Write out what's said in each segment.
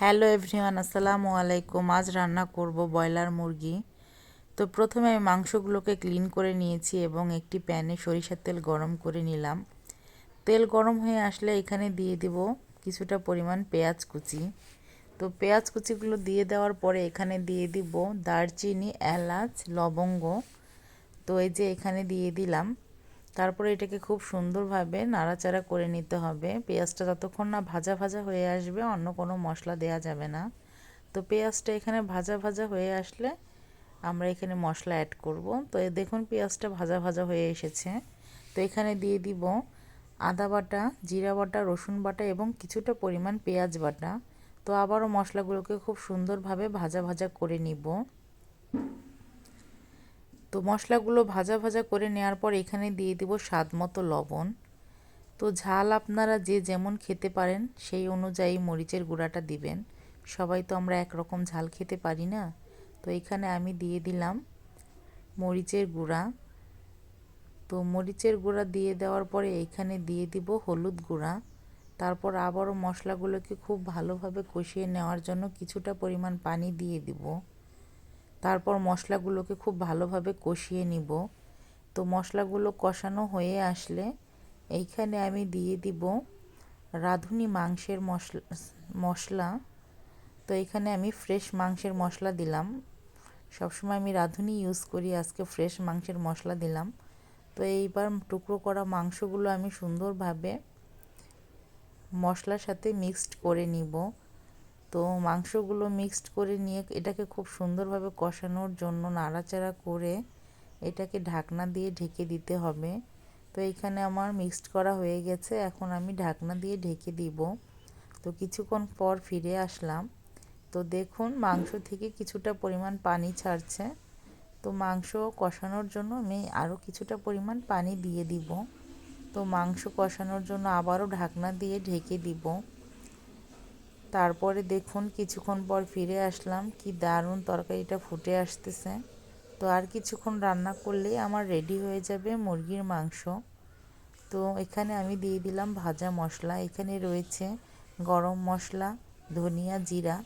Hello everyone, আসসালামু আলাইকুম। আজ রান্না করব ব্রয়লার মুরগি। তো প্রথমে আমি মাংসগুলোকে ক্লিন করে নিয়েছি এবং একটি প্যানে সরিষার তেল গরম করে নিলাম। তেল গরম হয়ে আসলে এখানে দিয়ে দিব কিছুটা পরিমাণ পেঁয়াজ কুচি। তো পেঁয়াজ কুচিগুলো দিয়ে দেওয়ার পরে এখানে দিয়ে দিব দারচিনি, এলাচ, লবঙ্গ। তো এই যে এখানে দিয়ে দিলাম। তারপরে এটাকে খুব সুন্দরভাবে নাড়াচাড়া করে নিতে হবে। পেঁয়াজটা যতক্ষণ না ভাজা ভাজা হয়ে আসবে, অন্য কোনো মশলা দেয়া যাবে না। তো পেঁয়াজটা এখানে ভাজা ভাজা হয়ে আসলে আমরা এখানে মশলা অ্যাড করব। তো দেখুন পেঁয়াজটা ভাজা ভাজা হয়ে এসেছে। তো এখানে দিয়ে দিব আদা বাটা, জিরা বাটা, রসুন বাটা এবং কিছুটা পরিমাণ পেঁয়াজ বাটা। তো আবারও মশলাগুলোকে খুব সুন্দরভাবে ভাজা ভাজা করে নিব। তো মশলাগুলো ভাজা ভাজা করে নেওয়ার পর এখানে দিয়ে দিব স্বাদ মতো লবণ। তো ঝাল আপনারা যে যেমন খেতে পারেন, সেই অনুযায়ী মরিচের গুঁড়াটা দিবেন। সবাই তো আমরা একরকম ঝাল খেতে পারি না। তো এখানে আমি দিয়ে দিলাম মরিচের গুঁড়া। তো মরিচের গুঁড়া দিয়ে দেওয়ার পরে এখানে দিয়ে দিব হলুদ গুঁড়া। তারপর আবারও মশলাগুলোকে খুব ভালোভাবে কষিয়ে নেওয়ার জন্য কিছুটা পরিমাণ পানি দিয়ে দিব। তারপর মশলাগুলোকে খুব ভালোভাবে কষিয়ে নিব। তো মশলাগুলো কষানো হয়ে আসলে এইখানে আমি দিয়ে দিব রাঁধুনি মাংসের মশলা মশলা। তো এখানে আমি ফ্রেশ মাংসের মশলা দিলাম। সবসময় আমি রাঁধুনি ইউজ করি, আজকে ফ্রেশ মাংসের মশলা দিলাম। তো এইবার টুকরো করা মাংসগুলো আমি সুন্দরভাবে মশলার সাথে মিক্সড করে নিব। তো মাংসগুলো মিক্সড করে নিয়ে এটাকে খুব সুন্দরভাবে কষানোর জন্য নাড়াচাড়া করে এটাকে ঢাকনা দিয়ে ঢেকে দিতে হবে। তো এখানে আমার মিক্সড করা হয়ে গেছে, এখন আমি ঢাকনা দিয়ে ঢেকে দিব। তো কিছুক্ষণ পর ফিরে আসলাম। তো দেখুন, মাংস থেকে কিছুটা পরিমাণ পানি ছাড়ছে। তো মাংস কষানোর জন্য আমি আরও কিছুটা পরিমাণ পানি দিয়ে দিব। তো মাংস কষানোর জন্য আবারও ঢাকনা দিয়ে ঢেকে দিব। তারপরে দেখুন, কিছুক্ষণ পর ফিরে আসলাম। কি দারুণ তরকারিটা ফুটে আসতেছে। তো আর কিছুক্ষণ রান্না করলেই আমার রেডি হয়ে যাবে মুরগির মাংস। তো এখানে আমি দিয়ে দিলাম ভাজা মশলা। এখানে রয়েছে গরম মশলা, ধনিয়া জিরা,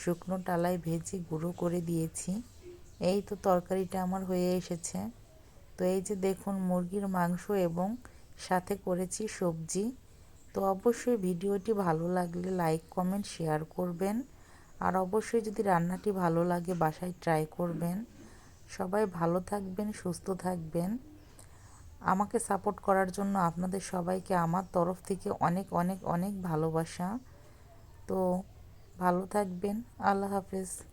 শুকনো টালায় ভেজে গুঁড়ো করে দিয়েছি। এই তো তরকারিটা আমার হয়ে এসেছে। তো এই যে দেখুন মুরগির মাংস এবং সাথে করেছি সবজি। তো অবশ্যই ভিডিওটি ভালো লাগলে লাইক, কমেন্ট, শেয়ার করবেন। আর অবশ্যই যদি রান্নাটি ভালো লাগে, বাসায় ট্রাই করবেন। সবাই ভালো থাকবেন, সুস্থ থাকবেন। আমাকে সাপোর্ট করার জন্য আপনাদের সবাইকে আমার তরফ থেকে অনেক অনেক অনেক ভালোবাসা। তো ভালো থাকবেন। আল্লাহ হাফেজ।